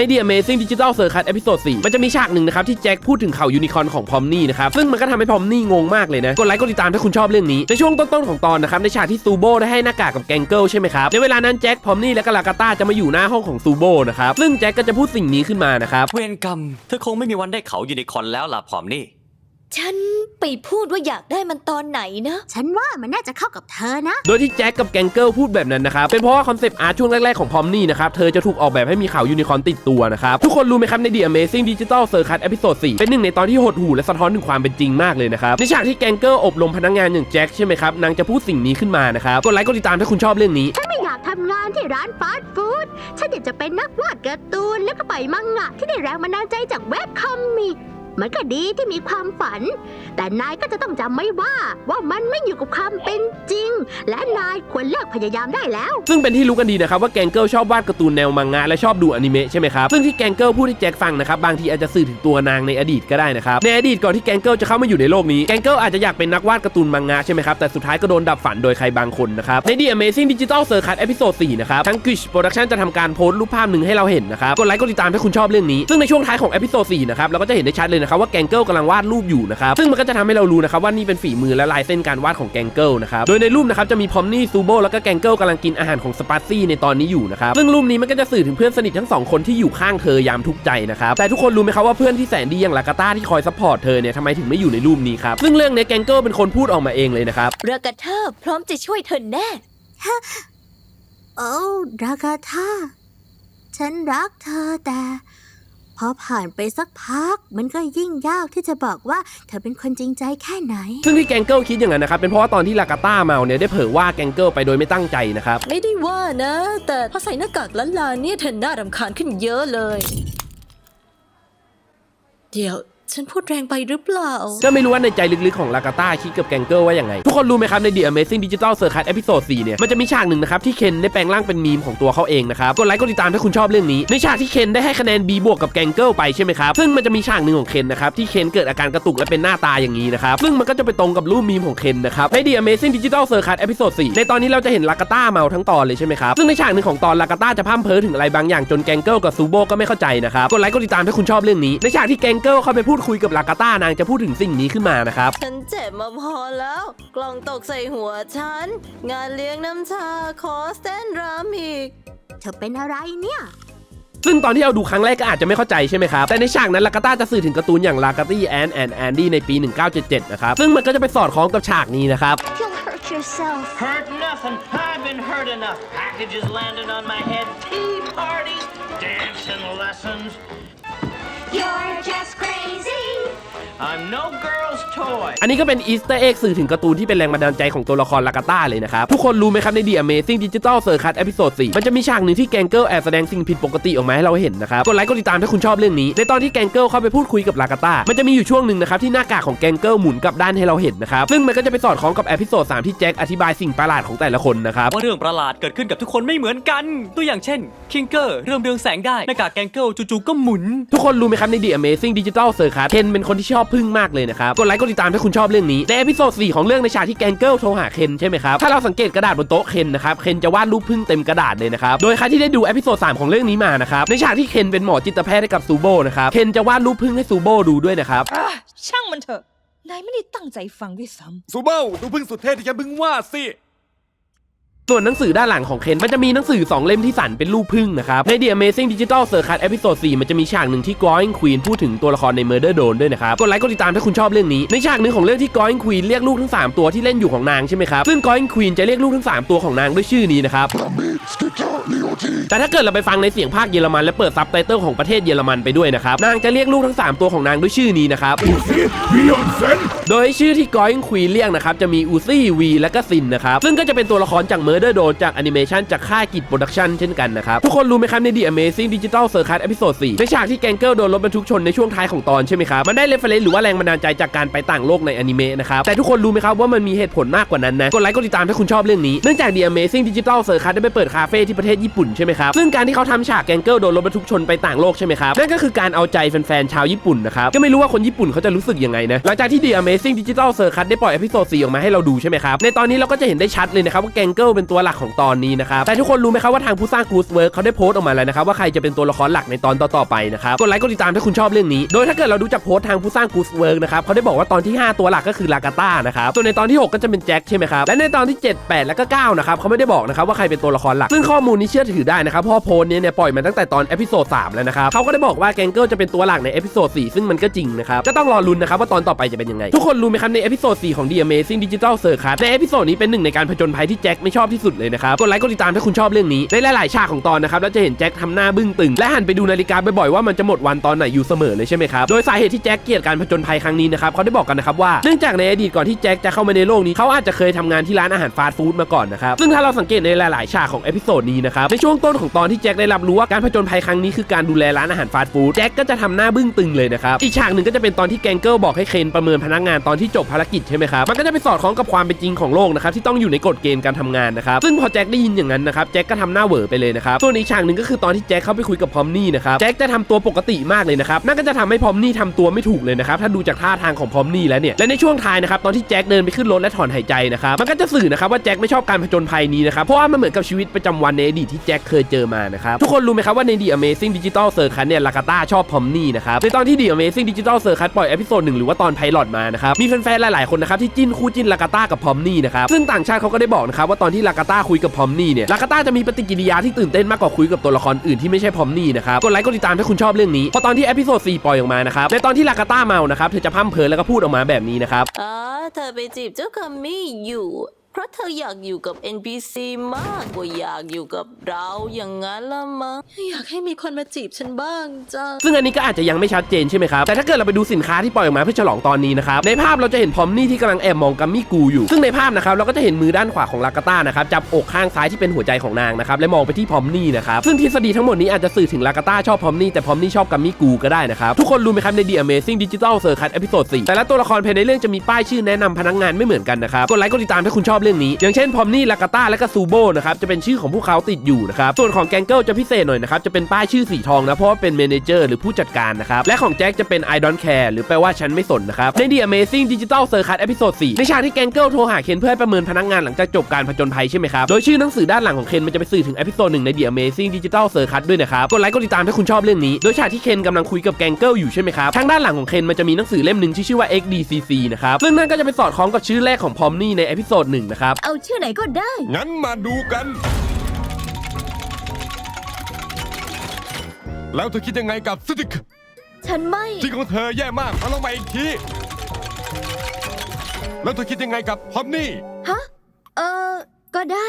ใน The Amazing Digital Circus Episode 4มันจะมีฉากหนึ่งนะครับที่แจ็คพูดถึงเขายูนิคอนของพอมนี่นะครับซึ่งมันก็ทำให้พอมนี่งงมากเลยนะกดไลค์กดติดตามถ้าคุณชอบเรื่องนี้ในช่วงต้นๆของตอนนะครับในฉากที่ซูโบได้ให้หน้ากากกับแกงเกิลใช่ไหมครับในเวลานั้นแจ็คพอมนี่และก็ลากาต้าจะมาอยู่หน้าห้องของซูโบนะครับซึ่งแจ็คก็จะพูดสิ่งนี้ขึ้นมานะครับเวรกรรมเธอคงไม่มีวันได้เขายูนิคอนแล้วล่ะพอมนี่ ฉันไปพูดว่าอยากได้มันตอนไหนนะ ฉันว่ามันน่าจะเข้ากับเธอนะ โดยที่แจ็คกับแกงเกิลพูดแบบนั้นนะครับ เป็นเพราะว่าคอนเซปต์อาร์ตช่วงแรก ๆ ของพอมนี่นะครับ เธอจะถูกออกแบบให้มีเขายูนิคอร์นติดตัวนะครับ ทุกคนรู้ไหมครับใน The Amazing Digital Circus Episode 4 เป็นหนึ่งในตอนที่หดหู่และสะท้อนถึงความเป็นจริงมากเลยนะครับ ในฉากที่แกงเกิลอบรมพนักงานอย่างแจ็คใช่ไหมครับ นางจะพูดสิ่งนี้ขึ้นมานะครับ กดไลค์กดติดตามถ้าคุณชอบเรื่องนี้ไม่อยากทำงานที่ร้านฟาสต์ฟู้ด ฉันอยากจะเป็นนักวาดการ์ตูนแล้วก็ไปล่อยมังงะที่ได้แรงบันดาลใจจากเว็บคอมิก มันก็ดีที่มีความฝัน แต่นายก็จะต้องจำไว้ว่าว่ามันไม่อยู่กับความเป็นจริง และนายควรเลิกพยายามได้แล้ว ซึ่งเป็นที่รู้กันดีนะครับว่าแกงเกิลชอบวาดการ์ตูนแนวมังงะและชอบดูอนิเมะใช่ไหมครับซึ่งที่แกงเกิลพูดให้แจ็คฟังนะครับบางทีอาจจะสื่อถึงตัวนางในอดีตก็ได้นะครับในอดีตก่อนที่แกงเกิลจะเข้ามาอยู่ในโลกนี้แกงเกิลอาจจะอยากเป็นนักวาดการ์ตูนมังงะใช่ไหมครับแต่สุดท้ายก็โดนดับฝันโดยใครบางคนนะครับใน The Amazing Digital Circus Episode 4นะครับทั้ง Gish Production จะทำการโพสต์รูปภาพหนึ่งให้เราเห็นนะครับกดไลค์กดติดตามถ้าคุณชอบเรื่องนี้ซึ่งในช่วงท้ายของ Episode 4นะครับเราก็จะเห็นได้ชัดเลยนะครับว่าแกงเกิลกำลังวาดรูปอยู่นะครับซึ่งมันก็จะทำให้เรารู้นะครับว่านี่เป็นฝีมือและลายเส้นการวาดของแกงเกิลนะครับโดยในรูปนะครับจะมีพอมนี่ซูโบแล้วก็แกงเกิลกำลังกินอาหารของสปาซี่ในตอนนี้อยู่นะครับซึ่งรูปนี้มันก็จะสื่อถึงเพื่อนสนิททั้งสองคนที่อยู่ข้างเธอยามทุกข์ใจนะครับแต่ทุกคนรู้ไหมครับว่าเพื่อนที่แสนดีอย่างลากาต้าที่คอยซัพพอร์ตเธอเนี่ยทำไมถึงไม่อยู่ในรูปนี้ครับซึ่งเรื่องเนี้ยแกงเกิลเป็นคนพูดออกมาเองเลยนะครับเรากาเธอพร้อมจะช่วยเธอแน่โอ้รากาธาฉันรักเธอแต่ พอผ่านไปสักพัก มันก็ยิ่งยากที่จะบอกว่าเธอเป็นคนจริงใจแค่ไหน ซึ่งที่แกงเกิลคิดอย่างนั้นนะครับ เป็นเพราะว่าตอนที่ลากาต้าเมาเนี่ยได้เผยว่าแกงเกิลไปโดยไม่ตั้งใจนะครับ ไม่ได้ว่านะ แต่พอใส่หน้ากากล้านลาเนี่ยเธอน่ารำคาญขึ้นเยอะเลย เดี๋ยว ฉันพูดแรงไปหรือเปล่า ก็ไม่รู้ว่าในใจลึกๆของลากาต้าคิดกับแกงเกิลว่าอย่างไง ทุกคนรู้ไหมครับใน The Amazing Digital Circus Episode 4เนี่ย มันจะมีฉากหนึ่งนะครับ ที่เคนได้แปลงร่างเป็นมีมของตัวเขาเองนะครับ กดไลค์กดติดตามถ้าคุณชอบเรื่องนี้ ในฉากที่เคนได้ให้คะแนน B บวกกับแกงเกิลไปใช่ไหมครับ ซึ่งมันจะมีฉากหนึ่งของเคนนะครับที่เคนเกิดอาการกระตุกและเป็นหน้าตาอย่างนี้นะครับ ซึ่งมันก็จะไปตรงกับรูปมีมของเคนนะครับ ใน The Amazing Digital Circus Episode 4ในตอนนี้เราจะเห็นลากาต้าเมาทั้งตอนเลยใช่ไหมครับ ซึ่งในฉากหนึ่งของตอนลากาต้าจะพ่ำเพ้อถึงอะไรบางอย่างจนแกงเกิลกับซูโบก็ไม่เข้าใจนะครับ กดไลค์กดติดตามถ้าคุณชอบเรื่องนี้ ในฉากที่แกงเกิลเข้าไปพูดคุยกับลากาต้านางจะพูดถึงสิ่งนี้ขึ้นมานะครับ ฉันเจ็บมาพอแล้ว กล่องตกใส่หัวฉัน งานเลี้ยงน้ำชาคอสเตนรามอีก เธอเป็นอะไรเนี่ย ซึ่งตอนที่เราดูครั้งแรกก็อาจจะไม่เข้าใจใช่ไหมครับ แต่ในฉากนั้นลากาต้าจะสื่อถึงการ์ตูนอย่างลากาตี้แอนแอนแอนดี้ในปี 1977 นะครับ ซึ่งมันก็จะไปสอดคล้องกับฉากนี้นะครับ You'll hurt yourself Hurt nothing. I've been hurt enough. Packages landing on my head. Tea parties. Dancing lessons. You're just crazy I'm no girl อันนี้ก็เป็นอีสเตอร์เอ็กสื่อถึงการ์ตูนที่เป็นแรงบันดาลใจของตัวละครลากาต้าเลยนะครับ ทุกคนรู้ไหมครับใน The Amazing Digital Circus Episode 4มันจะมีฉากหนึ่งที่แกงเกิลแอบแสดงสิ่งผิดปกติออกมาให้เราเห็นนะครับกดไลค์กดติดตามถ้าคุณชอบเรื่องนี้ ในตอนที่แกงเกิลเข้าไปพูดคุยกับลากาต้ามันจะมีอยู่ช่วงหนึ่งนะครับที่หน้ากากของแกงเกิลหมุนกลับด้านให้เราเห็นนะครับซึ่งมันก็จะไปสอดคล้องกับเอพิโซด3ที่แจ็คอธิบายสิ่งประหลาดของแต่ละคนนะครับว่าเรื่องประหลาดเกิดขึ้นกับทุกคนไม่เหมือนกัน ตัวอย่างเช่นคิงเกอร์เริ่มเรืองแสงได้หน้ากากแกงเกิลจู่ๆก็หมุน ทุกคนรู้ไหมครับใน The Amazing Digital Circus เคนเป็นคนที่ชอบพึ่งมากเลยนะครับกดไลค์กดติดตามถ้าคุณชอบเรื่องนี้ในเอพิโซด4ของเรื่องในฉากที่แกงเกิลโทรหาเคนใช่ไหมครับถ้าเราสังเกตกระดาษบนโต๊ะเคนนะครับเคนจะวาดรูปพึ่งเต็มกระดาษเลยนะครับโดยใครที่ได้ดูเอพิโซด3ของเรื่องนี้มานะครับในฉากที่เคนเป็นหมอจิตแพทย์ให้กับซูโบนะครับเคนจะวาดรูปพึ่งให้ซูโบดูด้วยนะครับอะช่างมันเถอะ นายไม่ได้ตั้งใจฟังด้วยซ้ำ ซูเบิลดูพึ่งสุดเท่ที่ฉันเพิ่งวาดสิ ส่วนหนังสือด้านหลังของเคนมันจะมีหนังสือ 2 เล่มที่สั่นเป็นรูปพึ่งนะครับ ใน The Amazing Digital Circus Episode 4 มันจะมีฉากหนึ่งที่ Going Queen พูดถึงตัวละครใน Murder Dome ด้วยนะครับ กดไลค์กดติดตามถ้าคุณชอบเรื่องนี้ ในฉากหนึ่งของเรื่องที่ Going Queen เรียกลูกทั้ง 3 ตัวที่เล่นอยู่ของนางใช่ไหมครับ ซึ่ง Going Queen จะเรียกลูกทั้ง 3 ตัวของนางด้วยชื่อนี้นะครับ แต่ถ้าเกิดเราไปฟังในเสียงภาคเยอรมันและเปิดซับไตเติลของประเทศเยอรมันไปด้วยนะครับ นางจะเรียกลูกทั้ง 3 ตัวของนางด้วยชื่อนี้นะครับ โดยชื่อที่ Going Queen เรียกนะครับ จะมีอูซี่วีและก็ซินนะครับ ซึ่งก็จะเป็นตัวละครจาก Murder Dome จากแอนิเมชันจากค่ายกิจโปรดักชันเช่นกันนะครับ ทุกคนรู้ไหมครับใน The Amazing Digital Circus Episode 4ในฉากที่แกงเกิลโดนรถบรรทุกชนในช่วงท้ายของตอนใช่ไหมครับมันได้เรฟเฟรนซ์หรือว่าแรงบันดาลใจจากการไปต่างโลกในอนิเมะนะครับแต่ทุกคนรู้ไหมครับว่ามันมีเหตุผลมากกว่านั้นนะกดไลค์กดติดตามถ้าคุณชอบเรื่องนี้เนื่องจาก The Amazing Digital Circus ได้ไปเปิดคาเฟ่ที่ประเทศทศญี่ปุ่นใช่ไหมครับซึ่งการที่เขาทำฉากแกงเกิลโดนรถบรรทุกชนไปต่างโลกใช่ไหมครับนั่นก็คือการเอาใจแฟนๆชาวญี่ปุ่นนะครับก็ไม่รู้ว่าคนญี่ปุ่นเขาจะรู้สึกยังไงนะหลังจากที่ The Amazing Digital Circus ได้ปล่อยอพิโซด4ออกมาให้เราดูใช่ไหมครับในตอนนี้เราก็จะเห็นได้ชัดเลยนะครับว่าแกงเกิลเป็นตัวหลักของตอนนี้นะครับแต่ทุกคนรู้ไหมครับว่าทางผู้สร้าง Goose Work เขาได้โพสต์ออกมาแล้วนะครับว่าใครจะเป็นตัวละครหลักในตอนต่อๆไปนะครับกดไลค์กดติดตามถ้าคุณชอบเรื่องนี้ โดยถ้าเกิดเราดูจากโพสต์ทางผู้สร้าง Goose Work นะครับเขาได้บอกว่าตอนที่ 5 ตัวหลักก็คือลากาต้านะครับส่วนในตอนที่ 6 ก็จะเป็นแจ็คใช่ไหมครับและในตอนที่ 7 8 แล้วก็9นะครับเขาไม่ได้บอกนะครับว่าใครเป็นตัวละครหลักซึ่งข้อมูลนี้เชื่อถือได้นะครับเพราะว่าโพสต์เนี้เนี่ยปล่อยมาตั้งแต่ตอนเอพิโซด3แล้วนะครับเขาก็ได้บอกว่าแกงเกิลจะเป็นตัวหลักในเอพิโซด4ซึ่งมันก็จริงนะครับก็ต้องรอลุ้นนะครับว่าตอนต่อไปจะเป็นยังไง ทุกคนรู้ไหมครับในเอพิโซด4ของ The Amazing Digital Circus ในเอพิโซดนี้เป็นหนึ่งในการผจญภัยที่แจ็คไม่ชอบที่สุดเลยนะครับกดไลค์กดติดตามถ้าคุณชอบเรื่องนี้ในหลายๆฉากของตอนนะครับแล้วจะเห็นแจ็คทำหน้าบึ้งตึงและหันไปดูนาฬิกาบ่อยๆว่ามันจะหมดวันตอนไหนอยู่เสมอเลยใช่ไหมครับโดยสาเหตุที่แจ็คเกลียดการผจญภัยครั้งนี้นะครับเขาได้บอกกันนะครับว่าเนื่องจากในอดีตก่อนที่แจ็คจะเข้ามาในโลกนี้เขาอาจจะเคยทำงานที่ร้านอาหารฟาสต์ฟู้ดมาก่อนนะครับซึ่งถ้าเราสังเกตในหลายๆฉากของเอพิโซดนี้นะครับในช่วงต้นของตอนที่แจ็คได้รับรู้ว่าการผจญภัยครั้งนี้คือการดูแลร้านอาหารฟาสต์ฟู้ดแจ็คก็จะทำหน้าบึ้งตึงเลยนะครับอีกฉากหนึ่งก็จะเป็นตอนที่แกงเกิลบอกให้เคนประเมินพนักงานตอนที่จบภารกิจใช่ไหมครับมันก็จะไปสอดคล้องกับความเป็นจริงของโลกนะครับที่ต้องอยู่ในกฎเกณฑ์การทำงานนะครับซึ่งพอแจ็คได้ยินอย่างนั้นนะครับแจ็คก็ทำหน้าเหวอไปเลยนะครับส่วนอีกฉากหนึ่งก็คือตอนที่แจ็คเข้าไปคุยกับพอมนี่นะครับแจ็คจะทำตัวปกติมากเลยนะครับนั่นก็จะทำให้พอมนี่ทำตัวไม่ถูกเลยนะครับถ้าดูจากท่าทางของพอมนี่แล้วเนี่ยและในช่วงท้ายนะครับตอนที่แจ็คเดินไปขึ้นรถและถอนหายใจนะครับมันก็จะสื่อนะครับว่าแจ็คไม่ชอบการผจญภัยนี้นะครับเพราะว่ามันเหมือนกับชีวิตประจำวันในอดตที่แจ็คเคยเจอมานะครับ ทุกคนรู้ไหมครับว่าใน The Amazing Digital Circus เนี่ยลากาต้าชอบพอมนี่นะครับ ในตอนที่ The Amazing Digital Circus ปล่อยเอพิโซดหนึ่งหรือว่าตอนไพลอตมานะครับ มีแฟนๆหลายๆคนนะครับที่จิ้นคู่จิ้นลากาต้ากับพอมนี่นะครับ ซึ่งต่างชาติเขาก็ได้บอกนะครับว่าตอนที่ลากาต้าคุยกับพอมนี่เนี่ยลากาต้าจะมีปฏิกิริยาที่ตื่นเต้นมากกว่าคุยกับตัวละครอื่นที่ไม่ใช่พอมนี่นะครับกดไลค์กดติดตามถ้าคุณชอบเรื่องนี้พราะตอนที่เอพิโซด4ปล่อยออกมานะครับในตอนที่ลากาต้าเมานะครับเธอจะพร่ำเพ้อแล้วก็พูดออกมาแบบนี้นะครับอ่าเธอไปจีบเจ้าคัมมี่อยู่ เพราะเธออยากอยู่กับ NPC มากกว่าอยากอยู่กับเราอย่างนั้นละมั้งอยากให้มีคนมาจีบฉันบ้างจ้าซึ่งอันนี้ก็อาจจะยังไม่ชัดเจนใช่ไหมครับ แต่ถ้าเกิดเราไปดูสินค้าที่ปล่อยออกมาเพื่อฉลองตอนนี้นะครับ ในภาพเราจะเห็นพอมนี่ที่กำลังแอบมองกัมมี่กูอยู่ ซึ่งในภาพนะครับเราก็จะเห็นมือด้านขวาของลากาต้านะครับจับอกข้างซ้ายที่เป็นหัวใจของนางนะครับและมองไปที่พอมนี่นะครับซึ่งทฤษฎีทั้งหมดนี้อาจจะสื่อถึงลากาต้าชอบพอมนี่แต่พอมนี่ชอบกัมมี่กูก็ได้นะครับทุกคนรู้ไหมครับใน The Amazing Digital Circus เอพิโซด4แต่ละตัวละครภายในเรื่องจะมีป้ายชื่อแนะนำพนักงานไม่เหมือนกันนะครับกดไลค์กดติดตามถ้าคุณชอบเรื่องนี้ อย่างเช่นพอมนี่ลากาต้าและก็ซูโบนะครับจะเป็นชื่อของพวกเขาติดอยู่นะครับส่วนของแกงเกิลจะพิเศษหน่อยนะครับจะเป็นป้ายชื่อสีทองนะเพราะว่าเป็นเมนเจอร์หรือผู้จัดการนะครับและของแจ็คจะเป็น I don't care หรือแปลว่าฉันไม่สนนะครับใน The Amazing Digital Circus เอพิโซด4ในฉากที่แกงเกิลโทรหาเคนเพื่อให้ประเมินพนักงานหลังจากจบการผจญภัยใช่ไหมครับโดยชื่อหนังสือด้านหลังของเคนมันจะไปสื่อถึงเอพิโซดหนึ่งใน The Amazing Digital Circus ด้วยนะครับกดไลค์กดติดตามถ้าคุณชอบเรื่องนี้ โดยฉากที่เคนกำลังคุยกับแกงเกิลอยู่ใช่ไหมครับทางด้านหลังของเคนมันจะมีหนังสือเล่มหนึ่งที่ชื่อว่า XDCC นะครับซึ่งนั่นก็จะไปสอดคล้องกับชื่อแรกของพอมนี่ในเอพิโซดหนึ่งนะครับ เอาชื่อไหนก็ได้ งั้นมาดูกัน แล้วเธอคิดยังไงกับสติกฉันไม่ที่ของเธอแย่มากมาลองใหม่อีกที แล้วเธอคิดยังไงกับพอมนี่ ฮะ เออ ก็ได้